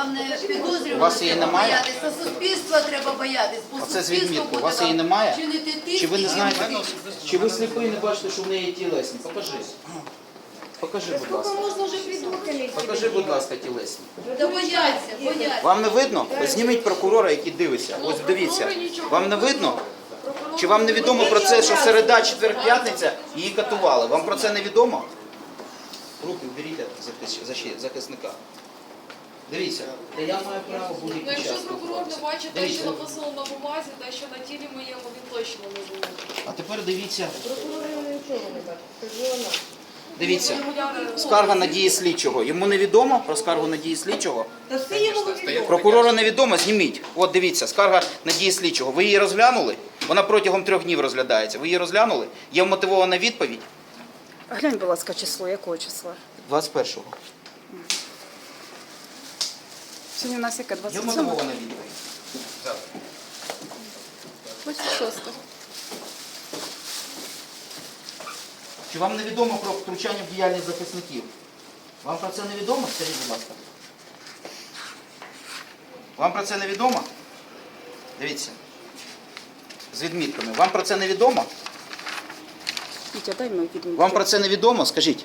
вам не У підозрювати вас її треба немає? боятися, суспільства треба боятися. бо Оце з суспільство відміткою. У буде вас вам її немає? чинити тиск Чи ви не і знаєте? Чи ви сліпий не бачите, що в неї тілесні? Покажи. Покажи, будь ласка. можно уже придурками? Покажи, будь ласка, тілесні. Та бояться, бояться. Вам не видно? Ось зніміть прокурора, який дивиться. Ось дивіться. Вам не видно? Чи вам не відомо про це, що середа, четвер, п'ятниця її катували? Вам про це не відомо? Руки вберіть від захис- защи- захисника. Дивіться, та я маю право Ну, будь-який якщо час. прокурор не спілкуватися. бачить те, Дивіться. що написано на бумазі, те, що на тілі моєму, він точно не знає. А тепер дивіться, Прокурор нічого не бачить, кажу вона. дивіться. Скарга на дії слідчого. Йому не відомо про скаргу на дії слідчого? Та все йому відомо. Прокурору невідомо, зніміть. От дивіться, скарга на дії слідчого. Ви її розглянули? Вона протягом трьох днів розглядається. Ви її розглянули? Є вмотивована відповідь? Глянь, будь ласка, число, якого числа? 21-го. Сьогодні у нас яке Є 27? вмотивована відповідь. Так. 26. Чи вам не відомо про втручання в діяльність захисників? Вам про це не відомо? Скажіть, будь ласка. Вам про це не відомо? Дивіться. З відмітками. Вам про це не відомо? Вітя, дай мою відмітку. Вам про це не відомо? Скажіть.